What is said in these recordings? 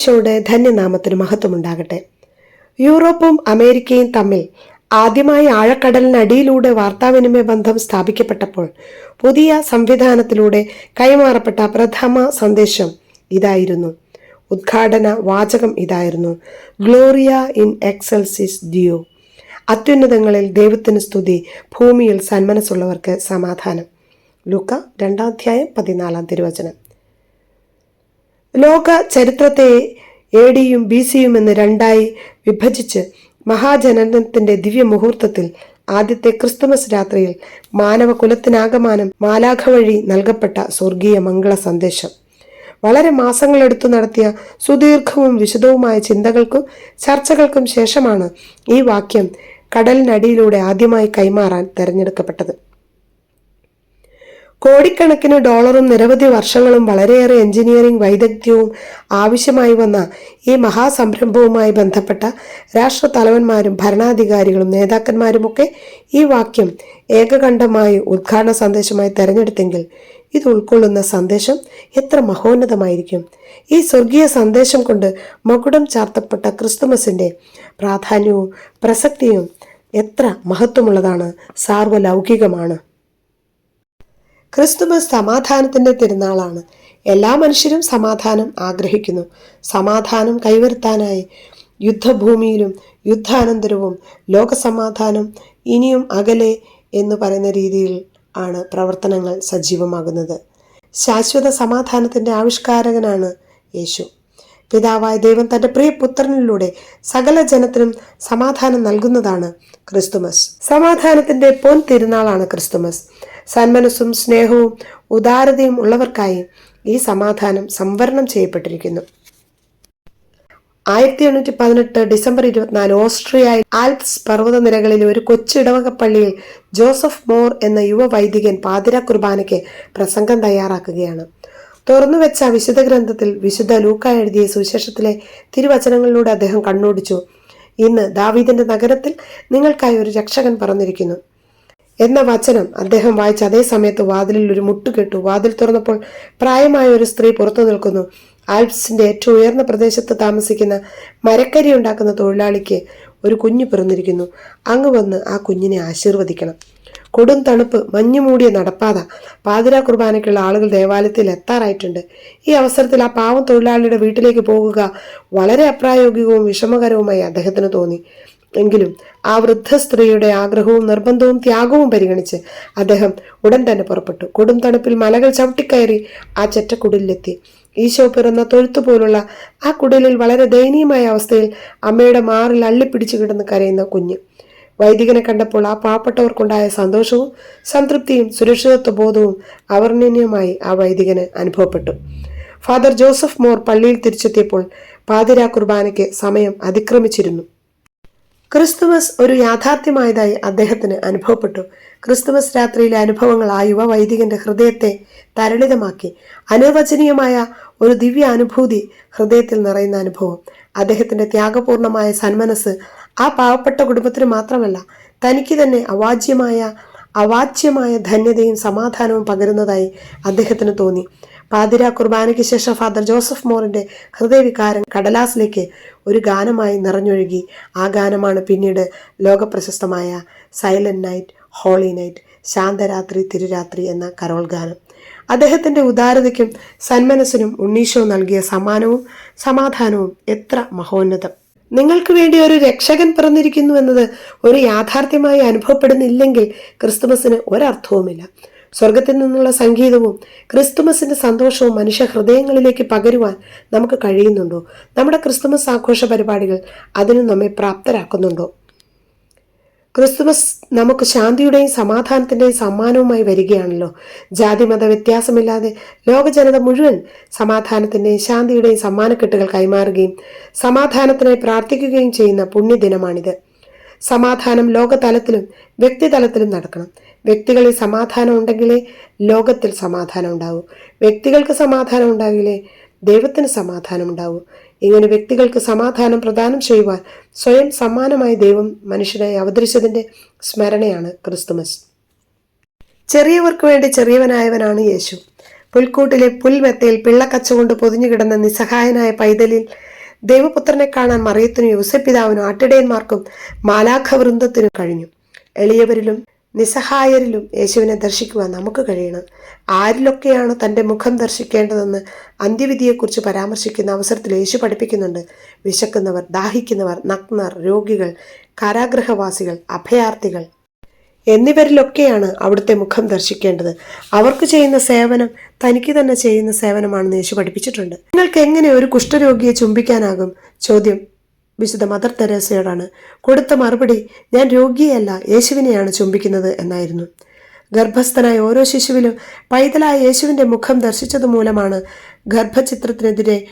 ഈശോയുടെ ധന്യനാമത്തിന് മഹത്വമുണ്ടാകട്ടെ. യൂറോപ്പും അമേരിക്കയും തമ്മിൽ ആദ്യമായി ആഴക്കടലിനടിയിലൂടെ വാർത്താവിനിമയ ബന്ധം സ്ഥാപിക്കപ്പെട്ടപ്പോൾ പുതിയ സംവിധാനത്തിലൂടെ കൈമാറപ്പെട്ട പ്രഥമ സന്ദേശം ഇതായിരുന്നു. ഉദ്ഘാടന വാചകം ഇതായിരുന്നു. ഗ്ലോറിയ ഇൻ എക്സൽസിസ് ഡിയോ. അത്യുന്നതങ്ങളിൽ ദൈവത്തിന് സ്തുതി ഭൂമിയിൽ സന്മനസ്സുള്ളവർക്ക് സമാധാനം. ലൂക്ക രണ്ടാധ്യായം പതിനാലാം തിരുവചനം. ലോക ചരിത്രത്തെ എ ഡിയും ബി സിയും എന്ന് രണ്ടായി വിഭജിച്ച് മഹാജനനത്തിന്റെ ദിവ്യ മുഹൂർത്തത്തിൽ ആദ്യത്തെ ക്രിസ്തുമസ് രാത്രിയിൽ മാനവകുലത്തിനാകമാനം മാലാഖ വഴി നൽകപ്പെട്ട സ്വർഗീയ മംഗള സന്ദേശം. വളരെ മാസങ്ങളെടുത്തു നടത്തിയ സുദീർഘവും വിശദവുമായ ചിന്തകൾക്കും ചർച്ചകൾക്കും ശേഷമാണ് ഈ വാക്യം കടലിനടിയിലൂടെ ആദ്യമായി കൈമാറാൻ തെരഞ്ഞെടുക്കപ്പെട്ടത്. കോടിക്കണക്കിന് ഡോളറും നിരവധി വർഷങ്ങളും വളരെയേറെ എഞ്ചിനീയറിംഗ് വൈദഗ്ധ്യവും ആവശ്യമായി വന്ന ഈ മഹാസംരംഭവുമായി ബന്ധപ്പെട്ട രാഷ്ട്ര തലവന്മാരും ഭരണാധികാരികളും നേതാക്കന്മാരുമൊക്കെ ഈ വാക്യം ഏകകണ്ഠമായി ഉദ്ഘാടന സന്ദേശമായി തെരഞ്ഞെടുത്തെങ്കിൽ ഇത് ഉൾക്കൊള്ളുന്ന സന്ദേശം എത്ര മഹോന്നതമായിരിക്കും. ഈ സ്വർഗീയ സന്ദേശം കൊണ്ട് മകുടം ചാർത്തപ്പെട്ട ക്രിസ്തുമസിന്റെ പ്രാധാന്യവും പ്രസക്തിയും എത്ര മഹത്വമുള്ളതാണ് സാർവലൗകികമാണ്. ക്രിസ്തുമസ് സമാധാനത്തിന്റെ തിരുനാളാണ്. എല്ലാ മനുഷ്യരും സമാധാനം ആഗ്രഹിക്കുന്നു. സമാധാനം കൈവരുത്താനായി യുദ്ധഭൂമിയിലും യുദ്ധാനന്തരവും ലോകസമാധാനം ഇനിയും അകലെ എന്ന് പറയുന്ന രീതിയിൽ ആണ് പ്രവർത്തനങ്ങൾ സജീവമാകുന്നത്. ശാശ്വത സമാധാനത്തിന്റെ ആവിഷ്കാരകനാണ് യേശു. പിതാവായ ദൈവം തന്റെ പ്രിയ പുത്രനിലൂടെ സകല ജനത്തിനും സമാധാനം നൽകുന്നതാണ് ക്രിസ്തുമസ്. സമാധാനത്തിന്റെ പൊൻ തിരുനാളാണ് ക്രിസ്തുമസ്. സന്മനസ്സും സ്നേഹവും ഉദാരതയും ഉള്ളവർക്കായി ഈ സമാധാനം സംവരണം ചെയ്യപ്പെട്ടിരിക്കുന്നു. ആയിരത്തി എണ്ണൂറ്റി പതിനെട്ട് ഡിസംബർ ഇരുപത്തിനാല് ഓസ്ട്രിയയിൽ ആൽപ്സ് പർവതനിരകളിലെ ഒരു കൊച്ചിടവക പള്ളിയിൽ ജോസഫ് മോർ എന്ന യുവ വൈദികൻ പാതിര കുർബാനയ്ക്ക് പ്രസംഗം തയ്യാറാക്കുകയാണ്. തുറന്നുവെച്ച വിശുദ്ധ ഗ്രന്ഥത്തിൽ വിശുദ്ധ ലൂക്ക എഴുതിയ സുവിശേഷത്തിലെ തിരുവചനങ്ങളിലൂടെ അദ്ദേഹം കണ്ണോടിച്ചു. ഇന്ന് ദാവീദിന്റെ നഗരത്തിൽ നിങ്ങൾക്കായി ഒരു രക്ഷകൻ പറന്നിരിക്കുന്നു. എന്ന വചനം അദ്ദേഹം വായിച്ച അതേ സമയത്ത് വാതിലിൽ ഒരു മുട്ടു കെട്ടു. വാതിൽ തുറന്നപ്പോൾ പ്രായമായ ഒരു സ്ത്രീ പുറത്തു നിൽക്കുന്നു. ആൽപ്സിന്റെ ഏറ്റവും ഉയർന്ന പ്രദേശത്ത് താമസിക്കുന്ന മരക്കരി ഉണ്ടാക്കുന്ന തൊഴിലാളിക്ക് ഒരു കുഞ്ഞു പിറന്നിരിക്കുന്നു. അങ്ങ് വന്ന് ആ കുഞ്ഞിനെ ആശീർവദിക്കണം. കൊടും തണുപ്പ് മഞ്ഞു മൂടിയ നടപ്പാത പാതിര കുർബാനയ്ക്കുള്ള ആളുകൾ ദേവാലയത്തിൽ എത്താറായിട്ടുണ്ട്. ഈ അവസരത്തിൽ ആ പാവം തൊഴിലാളിയുടെ വീട്ടിലേക്ക് പോകുക വളരെ അപ്രായോഗികവും വിഷമകരവുമായി അദ്ദേഹത്തിന് തോന്നി. എങ്കിലും ആ വൃദ്ധ സ്ത്രീയുടെ ആഗ്രഹവും നിർബന്ധവും ത്യാഗവും പരിഗണിച്ച് അദ്ദേഹം ഉടൻ തന്നെ പുറപ്പെട്ടു. കൊടും തണുപ്പിൽ മലകൾ ചവിട്ടിക്കയറി ആ ചെറ്റക്കുടിലെത്തി. ഈശോ പിറന്ന തൊഴുത്തു പോലുള്ള ആ കുടിലിൽ വളരെ ദയനീയമായ അവസ്ഥയിൽ അമ്മയുടെ മാറിൽ അള്ളിപ്പിടിച്ചു കിടന്ന് കരയുന്ന കുഞ്ഞ്. വൈദികനെ കണ്ടപ്പോൾ ആ പാവപ്പെട്ടവർക്കുണ്ടായ സന്തോഷവും സംതൃപ്തിയും സുരക്ഷിതത്വ ബോധവും അവർണനീയമായി ആ വൈദികന് അനുഭവപ്പെട്ടു. ഫാദർ ജോസഫ് മോർ പള്ളിയിൽ തിരിച്ചെത്തിയപ്പോൾ പാതിരാ കുർബാനയ്ക്ക് സമയം അതിക്രമിച്ചിരുന്നു. ക്രിസ്തുമസ് ഒരു യാഥാർത്ഥ്യമായതായി അദ്ദേഹത്തിന് അനുഭവപ്പെട്ടു. ക്രിസ്തുമസ് രാത്രിയിലെ അനുഭവങ്ങൾ ആ യുവ വൈദികന്റെ ഹൃദയത്തെ തരളിതമാക്കി. അനുവചനീയമായ ഒരു ദിവ്യ അനുഭൂതി ഹൃദയത്തിൽ നിറയുന്ന അനുഭവം. അദ്ദേഹത്തിന്റെ ത്യാഗപൂർണമായ സന്മനസ് ആ പാവപ്പെട്ട കുടുംബത്തിന് മാത്രമല്ല തനിക്ക് തന്നെ അവാച്യമായ അവാച്യമായ ധന്യതയും സമാധാനവും പകരുന്നതായി അദ്ദേഹത്തിന് തോന്നി. പാതിര കുർബാനയ്ക്ക് ശേഷം ഫാദർ ജോസഫ് മോറിന്റെ ഹൃദയവികാരം കടലാസിലേക്ക് ഒരു ഗാനമായി നിറഞ്ഞൊഴുകി. ആ ഗാനമാണ് പിന്നീട് ലോകപ്രശസ്തമായ സൈലന്റ് നൈറ്റ് ഹോളി നൈറ്റ് ശാന്തരാത്രി തിരുരാത്രി എന്ന കരോൾ ഗാനം. അദ്ദേഹത്തിന്റെ ഉദാരതയ്ക്കും സന്മനസ്സിനും ഉണ്ണീശോ നൽകിയ സമ്മാനവും സമാധാനവും എത്ര മഹോന്നതം. നിങ്ങൾക്ക് വേണ്ടി ഒരു രക്ഷകൻ പിറന്നിരിക്കുന്നു എന്നത് ഒരു യാഥാർത്ഥ്യമായി അനുഭവപ്പെടുന്നില്ലെങ്കിൽ ക്രിസ്തുമസിന് ഒരർത്ഥവുമില്ല. സ്വർഗത്തിൽ നിന്നുള്ള സംഗീതവും ക്രിസ്തുമസിന്റെ സന്തോഷവും മനുഷ്യ ഹൃദയങ്ങളിലേക്ക് പകരുവാൻ നമുക്ക് കഴിയുന്നുണ്ടോ? നമ്മുടെ ക്രിസ്തുമസ് ആഘോഷ പരിപാടികൾ അതിന് നമ്മെ പ്രാപ്തരാക്കുന്നുണ്ടോ? ക്രിസ്തുമസ് നമുക്ക് ശാന്തിയുടെയും സമാധാനത്തിന്റെയും സമ്മാനവുമായി വരികയാണല്ലോ. ജാതിമത വ്യത്യാസമില്ലാതെ ലോക ജനത മുഴുവൻ സമാധാനത്തിന്റെയും ശാന്തിയുടെയും സമ്മാനക്കെട്ടുകൾ കൈമാറുകയും സമാധാനത്തിനായി പ്രാർത്ഥിക്കുകയും ചെയ്യുന്ന പുണ്യദിനമാണിത്. സമാധാനം ലോകതലത്തിലും വ്യക്തിതലത്തിലും നടക്കണം. വ്യക്തികളിൽ സമാധാനം ഉണ്ടെങ്കിലേ ലോകത്തിൽ സമാധാനം ഉണ്ടാവൂ. വ്യക്തികൾക്ക് സമാധാനം ഉണ്ടാകില്ലേ ദൈവത്തിന് സമാധാനം ഉണ്ടാവൂ ഇങ്ങനെ വ്യക്തികൾക്ക് സമാധാനം പ്രദാനം ചെയ്യുവാൻ സ്വയം സമ്മാനമായി ദൈവം മനുഷ്യനായി അവതരിച്ചതിന്റെ സ്മരണയാണ് ക്രിസ്തുമസ്. ചെറിയവർക്ക് വേണ്ടി ചെറിയവനായവനാണ് യേശു. പുൽക്കൂട്ടിലെ പുൽമെത്തയിൽ പിള്ളക്കച്ച കൊണ്ട് പൊതിഞ്ഞു കിടന്ന നിസ്സഹായനായ പൈതലിൽ ദൈവപുത്രനെ കാണാൻ മറിയത്തിനും യോസപിതാവിനും ആട്ടിടയന്മാർക്കും മാലാഖവൃന്ദത്തിനും കഴിഞ്ഞു. എളിയവരിലും നിസ്സഹായരിലും യേശുവിനെ ദർശിക്കുവാൻ നമുക്ക് കഴിയണം. ആരിലൊക്കെയാണ് തന്റെ മുഖം ദർശിക്കേണ്ടതെന്ന് അന്ത്യവിധിയെക്കുറിച്ച് പരാമർശിക്കുന്ന അവസരത്തിൽ യേശു പഠിപ്പിക്കുന്നുണ്ട്. വിശക്കുന്നവർ ദാഹിക്കുന്നവർ നഗ്നർ രോഗികൾ കാരാഗ്രഹവാസികൾ അഭയാർത്ഥികൾ എന്നിവരിലൊക്കെയാണ് അവിടുത്തെ മുഖം ദർശിക്കേണ്ടത്. അവർക്ക് ചെയ്യുന്ന സേവനം തനിക്ക് തന്നെ ചെയ്യുന്ന സേവനമാണെന്ന് യേശു പഠിപ്പിച്ചിട്ടുണ്ട്. നിങ്ങൾക്ക് എങ്ങനെ ഒരു കുഷ്ഠരോഗിയെ ചുംബിക്കാനാകും? ചോദ്യം വിശുദ്ധ മദർ തെരേസയോടാണ്. കൊടുത്ത മറുപടി ഞാൻ രോഗിയല്ല യേശുവിനെയാണ് ചുംബിക്കുന്നത് എന്നായിരുന്നു. ഗർഭസ്ഥനായ ഓരോ ശിശുവിലും പൈതലായ യേശുവിന്റെ മുഖം ദർശിച്ചത് മൂലമാണ് ഗർഭചിത്രത്തിനെതിരെ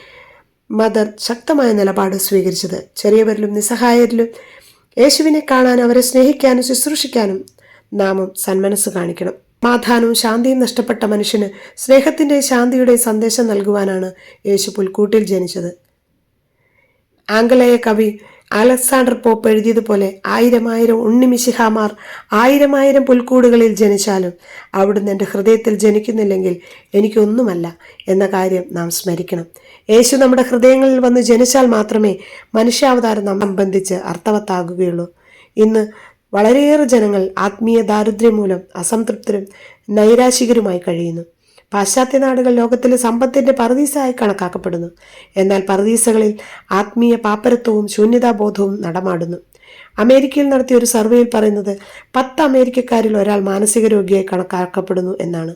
മദർ ശക്തമായ നിലപാട് സ്വീകരിച്ചത്. ചെറിയവരിലും നിസ്സഹായരിലും യേശുവിനെ കാണാൻ അവരെ സ്നേഹിക്കാനും ശുശ്രൂഷിക്കാനും നാമം സന്മനസ് കാണിക്കണം. സമാധാനവും ശാന്തിയും നഷ്ടപ്പെട്ട മനുഷ്യന് സ്നേഹത്തിന്റെയും ശാന്തിയുടെയും സന്ദേശം നൽകുവാനാണ് യേശു പുൽക്കൂട്ടിൽ ജനിച്ചത്. ആംഗലേയ കവി അലക്സാണ്ടർ പോപ്പ് എഴുതിയതുപോലെ ആയിരം ആയിരം ഉണ്ണിമിശിഹാമാർ ആയിരം ആയിരം പുൽക്കൂടുകളിൽ ജനിച്ചാലും അവിടുന്ന് എന്റെ ഹൃദയത്തിൽ ജനിക്കുന്നില്ലെങ്കിൽ എനിക്കൊന്നുമല്ല എന്ന കാര്യം നാം സ്മരിക്കണം. യേശു നമ്മുടെ ഹൃദയങ്ങളിൽ വന്ന് ജനിച്ചാൽ മാത്രമേ മനുഷ്യാവതാരം നാം സംബന്ധിച്ച് അർത്ഥവത്താകുകയുള്ളൂ. ഇന്ന് വളരെയേറെ ജനങ്ങൾ ആത്മീയ ദാരിദ്ര്യം മൂലം അസംതൃപ്തരും നൈരാശികരുമായി കഴിയുന്നു. പാശ്ചാത്യ നാടുകൾ ലോകത്തിലെ സമ്പത്തിന്റെ പറദീസായി കണക്കാക്കപ്പെടുന്നു. എന്നാൽ പറദീസകളിൽ ആത്മീയ പാപ്പരത്വവും ശൂന്യതാബോധവും നടമാടുന്നു. അമേരിക്കയിൽ നടത്തിയ ഒരു സർവേയിൽ പറയുന്നത് പത്ത് അമേരിക്കക്കാരിൽ ഒരാൾ മാനസിക രോഗിയായി കണക്കാക്കപ്പെടുന്നു എന്നാണ്.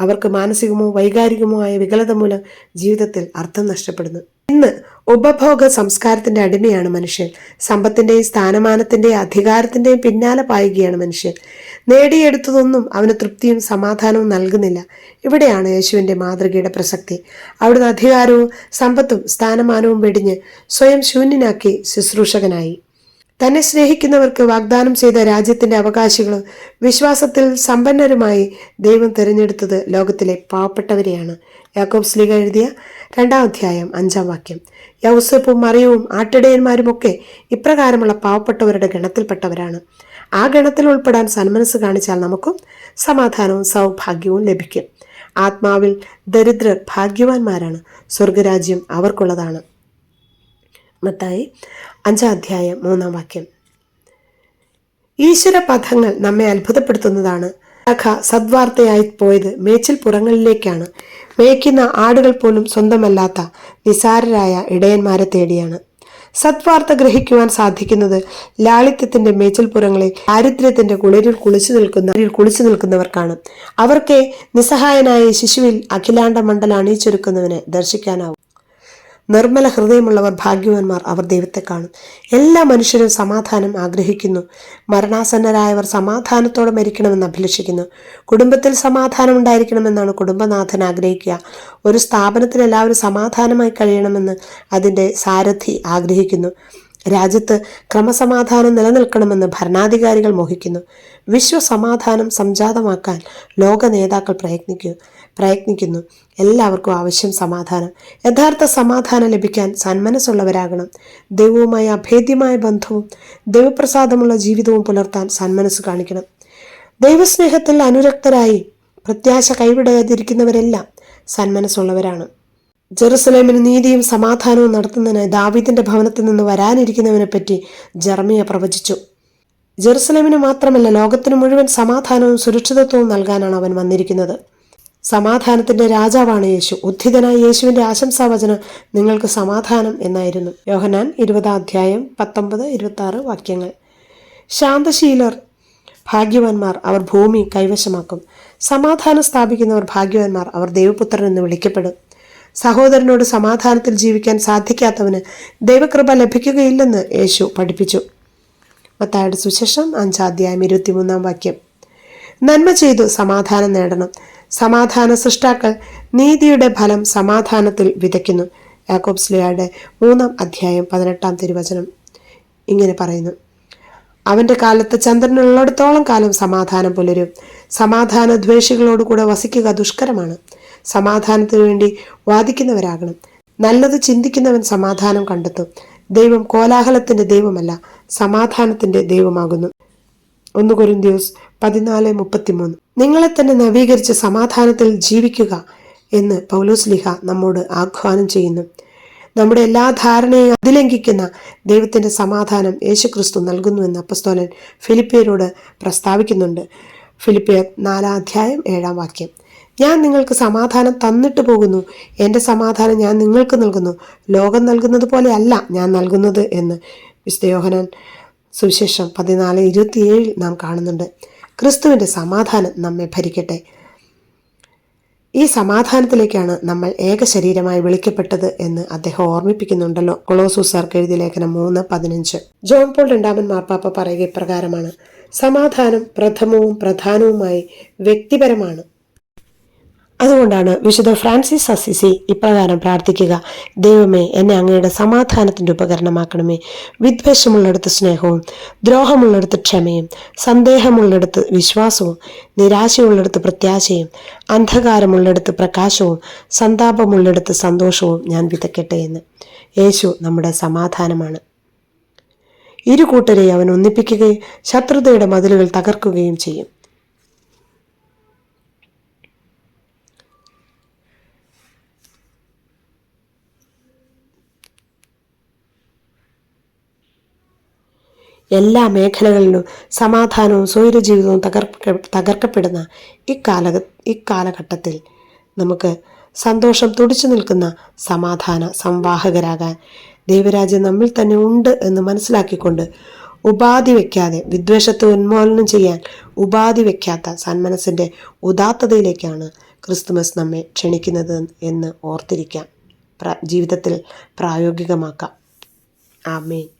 അവർക്ക് മാനസികമോ വൈകാരികമോ ആയ വികലത മൂലം ജീവിതത്തിൽ അർത്ഥം നഷ്ടപ്പെടുന്നു. ഇന്ന് ഉപഭോഗ സംസ്കാരത്തിന്റെ അടിമയാണ് മനുഷ്യൻ. സമ്പത്തിന്റെയും സ്ഥാനമാനത്തിന്റെയും അധികാരത്തിന്റെയും പിന്നാലെ പായുകയാണ് മനുഷ്യൻ. നേടിയെടുത്തതൊന്നും അവന് തൃപ്തിയും സമാധാനവും നൽകുന്നില്ല. ഇവിടെയാണ് യേശുവിന്റെ മാതൃകയുടെ പ്രസക്തി. അവിടുന്ന് അധികാരവും സമ്പത്തും സ്ഥാനമാനവും വെടിഞ്ഞ് സ്വയം ശൂന്യനാക്കി ശുശ്രൂഷകനായി. തന്നെ സ്നേഹിക്കുന്നവർക്ക് വാഗ്ദാനം ചെയ്ത രാജ്യത്തിന്റെ അവകാശികളും വിശ്വാസത്തിൽ സമ്പന്നരുമായി ദൈവം തിരഞ്ഞെടുത്തത് ലോകത്തിലെ പാവപ്പെട്ടവരെയാണ്. യാക്കോബ് സ്ലിഗ എഴുതിയ രണ്ടാം അധ്യായം അഞ്ചാം വാക്യം. യൗസപ്പും മറിയവും ആട്ടിടയന്മാരുമൊക്കെ ഇപ്രകാരമുള്ള പാവപ്പെട്ടവരുടെ ഗണത്തിൽപ്പെട്ടവരാണ്. ആ ഗണത്തിൽ ഉൾപ്പെടാൻ സന്മനസ് കാണിച്ചാൽ നമുക്കും സമാധാനവും സൗഭാഗ്യവും ലഭിക്കും. ആത്മാവിൽ ദരിദ്രർ ഭാഗ്യവാന്മാരാണ്. സ്വർഗരാജ്യം അവർക്കുള്ളതാണ്. മത്തായി അഞ്ചാം അധ്യായം മൂന്നാം വാക്യം. ഈശ്വര പഥങ്ങൾ നമ്മെ അത്ഭുതപ്പെടുത്തുന്നതാണ്. കഥ സദ്വാർത്തയായി പോയത് മേച്ചിൽ പുറങ്ങളിലേക്കാണ്. മേയ്ക്കുന്ന ആടുകൾ പോലും സ്വന്തമല്ലാത്ത നിസാരരായ ഇടയന്മാരെ തേടിയാണ്. സദ്വാർത്ത ഗ്രഹിക്കുവാൻ സാധിക്കുന്നത് ലാളിത്യത്തിന്റെ മേച്ചിൽപ്പുറങ്ങളിൽ ദാരിദ്ര്യത്തിന്റെ കുളിരിൽ കുളിച്ചു നിൽക്കുന്ന കുളിച്ചു നിൽക്കുന്നവർക്കാണ്. അവർക്ക് നിസ്സഹായനായ ശിശുവിൽ അഖിലാണ്ട മണ്ഡലം അണിയിച്ചൊരുക്കുന്നവനെ ദർശിക്കാനാവും. നിർമ്മല ഹൃദയമുള്ളവർ ഭാഗ്യവാന്മാർ അവർ ദൈവത്തെ കാണും. എല്ലാ മനുഷ്യരും സമാധാനം ആഗ്രഹിക്കുന്നു. മരണാസന്നരായവർ സമാധാനത്തോടെ മരിക്കണമെന്ന് അഭിലഷിക്കുന്നു. കുടുംബത്തിൽ സമാധാനം ഉണ്ടായിരിക്കണമെന്നാണ് കുടുംബനാഥൻ ആഗ്രഹിക്കുക. ഒരു സ്ഥാപനത്തിൽ എല്ലാവരും സമാധാനമായി കഴിയണമെന്ന് അതിന്റെ സാരഥി ആഗ്രഹിക്കുന്നു. രാജ്യത്ത് ക്രമസമാധാനം നിലനിൽക്കണമെന്ന് ഭരണാധികാരികൾ മോഹിക്കുന്നു. വിശ്വസമാധാനം സംജാതമാക്കാൻ ലോക നേതാക്കൾ പ്രയത്നിക്കൂ. പ്രയത്നിക്കുന്നു. എല്ലാവർക്കും ആവശ്യം സമാധാനം. യഥാർത്ഥ സമാധാനം ലഭിക്കാൻ സന്മനസ്സുള്ളവരാകണം. ദൈവവുമായി അഭേദ്യമായ ബന്ധവും ദൈവപ്രസാദമുള്ള ജീവിതവും പുലർത്താൻ സന്മനസ് കാണിക്കണം. ദൈവസ്നേഹത്തിൽ അനുരക്തരായി പ്രത്യാശ കൈവിടാതിരിക്കുന്നവരെല്ലാം സന്മനസ്സുള്ളവരാണ്. ജെറുസലേമിന് നീതിയും സമാധാനവും നടത്തുന്നതിന് ദാവീദിന്റെ ഭവനത്തിൽ നിന്ന് വരാനിരിക്കുന്നവനെ പറ്റി ജർമിയ പ്രവചിച്ചു. ജെറുസലേമിന് മാത്രമല്ല ലോകത്തിന് മുഴുവൻ സമാധാനവും സുരക്ഷിതത്വവും നൽകാനാണ് അവൻ വന്നിരിക്കുന്നത്. സമാധാനത്തിന്റെ രാജാവാണ് യേശു. ഉദ്ധിതനായ യേശുവിന്റെ ആശംസാവചനം നിങ്ങൾക്ക് സമാധാനം എന്നായിരുന്നു. യോഹനാൻ ഇരുപതാം അധ്യായം പത്തൊമ്പത് ഇരുപത്തി ആറ് വാക്യങ്ങൾ. ശാന്തശീലർ ഭാഗ്യവാന്മാർ അവർ ഭൂമി കൈവശമാക്കും. സമാധാനം സ്ഥാപിക്കുന്നവർ ഭാഗ്യവാന്മാർ അവർ ദൈവപുത്രൻ എന്ന് വിളിക്കപ്പെടും. സഹോദരനോട് സമാധാനത്തിൽ ജീവിക്കാൻ സാധിക്കാത്തവന് ദൈവകൃപ ലഭിക്കുകയില്ലെന്ന് യേശു പഠിപ്പിച്ചു. മത്തായുടെ സുശേഷം അഞ്ചാധ്യായം ഇരുപത്തിമൂന്നാം വാക്യം. നന്മ ചെയ്തു സമാധാനം നേടണം. സമാധാന സൃഷ്ടാക്കൾ നീതിയുടെ ഫലം സമാധാനത്തിൽ വിതയ്ക്കുന്നു. യാക്കോബ്സ്ലിയുടെ മൂന്നാം അധ്യായം പതിനെട്ടാം തിരുവചനം ഇങ്ങനെ പറയുന്നു. അവന്റെ കാലത്ത് ചന്ദ്രനുള്ളിടത്തോളം കാലം സമാധാനം പുലരും. സമാധാന ദ്വേഷികളോട് കൂടെ വസിക്കുക ദുഷ്കരമാണ്. സമാധാനത്തിനു വേണ്ടി വാദിക്കുന്നവരാകണം. നല്ലത് ചിന്തിക്കുന്നവൻ സമാധാനം കണ്ടെത്തും. ദൈവം കോലാഹലത്തിന്റെ ദൈവമല്ല സമാധാനത്തിന്റെ ദൈവമാകുന്നു. ഒന്ന് കൊരിന്ത്യോസ് പതിനാല് മുപ്പത്തിമൂന്ന്. നിങ്ങളെ തന്നെ നവീകരിച്ച സമാധാനത്തിൽ ജീവിക്കുക എന്ന് പൗലോസ് ലിഹ നമ്മോട് ആഹ്വാനം ചെയ്യുന്നു. നമ്മുടെ എല്ലാ ധാരണയും അതിലംഘിക്കുന്ന ദൈവത്തിന്റെ സമാധാനം യേശുക്രിസ്തു നൽകുന്നുവെന്ന് അപ്പസ്തോലൻ ഫിലിപ്പിയരോട് പ്രസ്താവിക്കുന്നുണ്ട്. ഫിലിപ്പിയർ നാലാം അധ്യായം ഏഴാം വാക്യം. ഞാൻ നിങ്ങൾക്ക് സമാധാനം തന്നിട്ട് പോകുന്നു. എന്റെ സമാധാനം ഞാൻ നിങ്ങൾക്ക് നൽകുന്നു. ലോകം നൽകുന്നത് പോലെയല്ല ഞാൻ നൽകുന്നത് എന്ന് വിശുദ്ധയോഹനാൻ സുവിശേഷം പതിനാല് ഇരുപത്തിയേഴിൽ നാം കാണുന്നുണ്ട്. ക്രിസ്തുവിന്റെ സമാധാനം നമ്മെ ഭരിക്കട്ടെ. ഈ സമാധാനത്തിലേക്കാണ് നമ്മൾ ഏക ശരീരമായി വിളിക്കപ്പെട്ടത് എന്ന് അദ്ദേഹം ഓർമ്മിപ്പിക്കുന്നുണ്ടല്ലോ. കൊളോസൂസാർക്ക് എഴുതിയ ലേഖനം മൂന്ന് പതിനഞ്ച്. ജോൺ പോൾ രണ്ടാമൻ മാർപ്പാപ്പ പറയുക ഇപ്രകാരമാണ്. സമാധാനം പ്രഥമവും പ്രധാനവുമായി വ്യക്തിപരമാണ്. അതുകൊണ്ടാണ് വിശുദ്ധ ഫ്രാൻസിസ് അസിസി ഇപ്രകാരം പ്രാർത്ഥിക്കുക. ദൈവമേ എന്നെ അങ്ങയുടെ സമാധാനത്തിന്റെ ഉപകരണമാക്കണമേ. വിദ്വേഷമുള്ളിടത്ത് സ്നേഹവും ദ്രോഹമുള്ളിടത്ത് ക്ഷമയും സന്ദേഹമുള്ളിടത്ത് വിശ്വാസവും നിരാശയുള്ളിടത്ത് പ്രത്യാശയും അന്ധകാരമുള്ളിടത്ത് പ്രകാശവും സന്താപമുള്ളിടത്ത് സന്തോഷവും ഞാൻ വിതക്കട്ടെ എന്ന് യേശു നമ്മുടെ സമാധാനമാണ്. ഇരു കൂട്ടരെ അവൻ ഒന്നിപ്പിക്കുകയും ശത്രുതയുടെ മതിലുകൾ തകർക്കുകയും ചെയ്യും. എല്ലാ മേഖലകളിലും സമാധാനവും സ്വൈരജീവിതവും തകർക്ക തകർക്കപ്പെടുന്ന ഇക്കാല ഇക്കാലഘട്ടത്തിൽ നമുക്ക് സന്തോഷം തുടിച്ചു നിൽക്കുന്ന സമാധാന സംവാഹകരാകാൻ ദൈവരാജ്യം നമ്മിൽ തന്നെ ഉണ്ട് എന്ന് മനസ്സിലാക്കിക്കൊണ്ട് ഉപാധി വയ്ക്കാതെ വിദ്വേഷത്തെ ഉന്മൂലനം ചെയ്യാൻ ഉപാധി വയ്ക്കാത്ത സന്മനസ്സിന്റെ ഉദാത്തതയിലേക്കാണ് ക്രിസ്തുമസ് നമ്മെ ക്ഷണിക്കുന്നത് എന്ന് ഓർത്തിരിക്കാം. ജീവിതത്തിൽ പ്രായോഗികമാക്കാം. ആമേൻ.